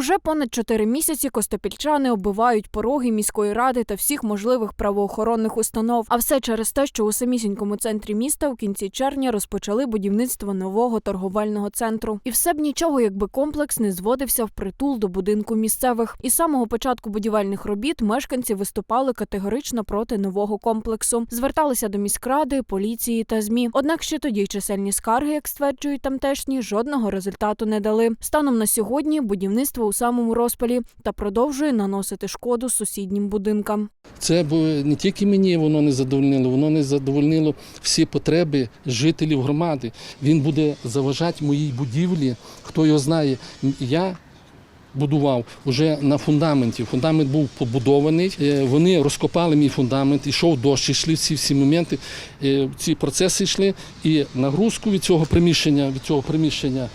Уже понад чотири місяці костопільчани оббивають пороги міської ради та всіх можливих правоохоронних установ. А все через те, що у самісінькому центрі міста у кінці червня розпочали будівництво нового торговельного центру. І все б нічого, якби комплекс не зводився в притул до будинку місцевих. І з самого початку будівельних робіт мешканці виступали категорично проти нового комплексу, зверталися до міськради, поліції та змі. Однак ще тоді чисельні скарги, як стверджують тамтешні, жодного результату не дали. Станом на сьогодні будівництво у самому розпалі та продовжує наносити шкоду сусіднім будинкам. Це не тільки мені воно не задовольнило, воно не задовольнило всі потреби жителів громади. Він буде заважати моїй будівлі. Хто його знає, я. Будував уже на фундаменті. Фундамент був побудований. е, Вони розкопали мій фундамент, ішов дощ, йшли ці всі моменти. е, Ці процеси йшли, і нагрузку від цього приміщення, від цього приміщення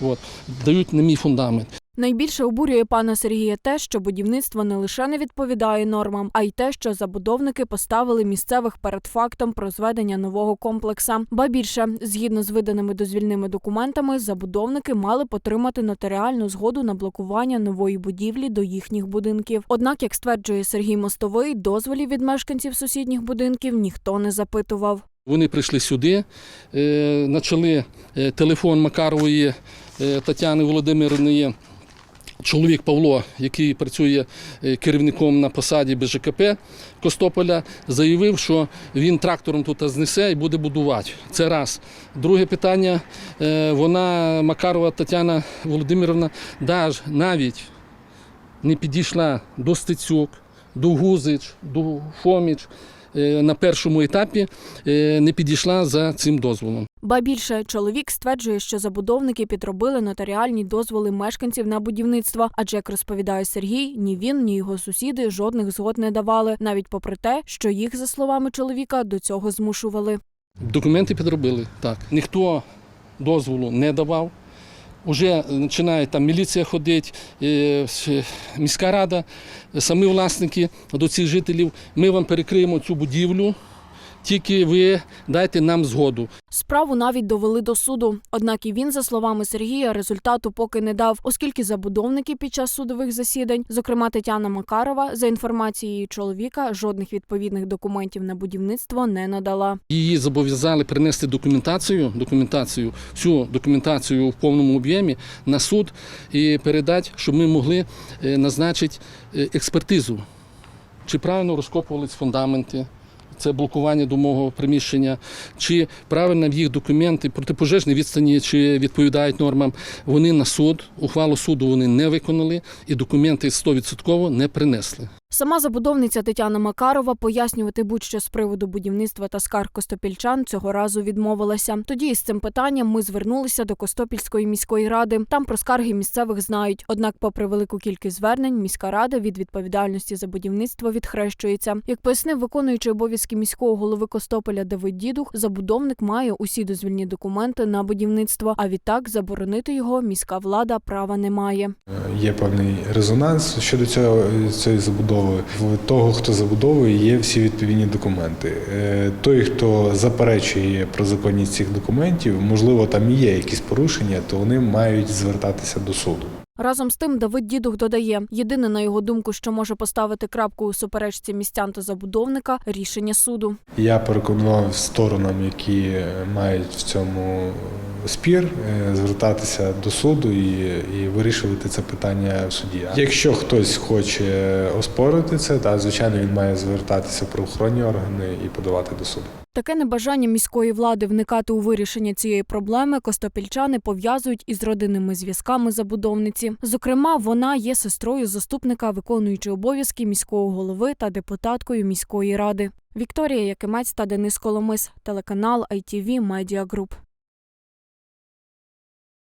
от, дають на мій фундамент. Найбільше обурює пана Сергія те, що будівництво не лише не відповідає нормам, а й те, що забудовники поставили місцевих перед фактом про зведення нового комплекса. Ба більше, згідно з виданими дозвільними документами, забудовники мали потримати нотаріальну згоду на блокування нової будівлі до їхніх будинків. Однак, як стверджує Сергій Мостовий, дозволів від мешканців сусідніх будинків ніхто не запитував. Вони прийшли сюди, е, почали е, телефон Макарової е, Тетяни Володимирівни. Чоловік Павло, який працює е, керівником на посаді БЖКП Костополя, заявив, що він трактором тут знесе і буде будувати. Це раз. Друге питання. е, Вона, Макарова Тетяна Володимирівна, даж навіть не підійшла до Стецюк, до Гузич, до Фоміч. е, На першому етапі не підійшла за цим дозволом. Ба більше чоловік стверджує, що забудовники підробили нотаріальні дозволи мешканців на будівництво. Адже як розповідає Сергій, ні він, ні його сусіди жодних згод не давали, навіть попри те, що їх, за словами чоловіка, до цього змушували. Документи підробили. Так. Ніхто дозволу не давав. Уже починає там міліція ходить, е, міська рада, самі власники до цих жителів. Ми вам перекриємо цю будівлю, тільки ви дайте нам згоду. Справу навіть довели до суду. Однак і він, за словами Сергія, результату поки не дав, оскільки забудовники під час судових засідань, зокрема Тетяна Макарова, за інформацією чоловіка, жодних відповідних документів на будівництво не надала. Її зобов'язали принести документацію, документацію, всю документацію в повному об'ємі на суд і передати, щоб ми могли е, назначити е, експертизу, чи правильно розкопувались фундаменти. Це блокування домового приміщення, чи правильно їх документи протипожежні відстані, чи відповідають нормам. Вони на суд, ухвалу суду вони не виконали і документи 100% не принесли. Сама забудовниця Тетяна Макарова пояснювати будь-що з приводу будівництва та скарг костопільчан цього разу відмовилася. Тоді із цим питанням ми звернулися до Костопільської міської ради. Там про скарги місцевих знають. Однак, попри велику кількість звернень, міська рада від відповідальності за будівництво відхрещується. Як пояснив виконуючий обов'язки міського голови Костополя Давид Дідух, забудовник має усі дозвільні документи на будівництво. А відтак заборонити його міська влада права не має. Є певний резонанс щодо цього цієї забудови. В того, хто забудовує, є всі відповідні документи. Е, Той, хто заперечує про законність цих документів, можливо, там і є якісь порушення, то вони мають звертатися до суду. Разом з тим, Давид Дідух додає: єдине, на його думку, що може поставити крапку у суперечці містян та забудовника рішення суду. Я переконував сторонам, які мають в цьому спір, е, звертатися до суду і, і вирішувати це питання в суді. Якщо хтось хоче оспорити це, та звичайно він має звертатися в правоохоронні органи і подавати до суду. Таке небажання міської влади вникати у вирішення цієї проблеми костопільчани пов'язують із родинними зв'язками забудовниці. Зокрема, вона є сестрою заступника, виконуючи обов'язки міського голови та депутаткою міської ради. Вікторія Якимець та Денис Коломис, телеканал ITV Media Group.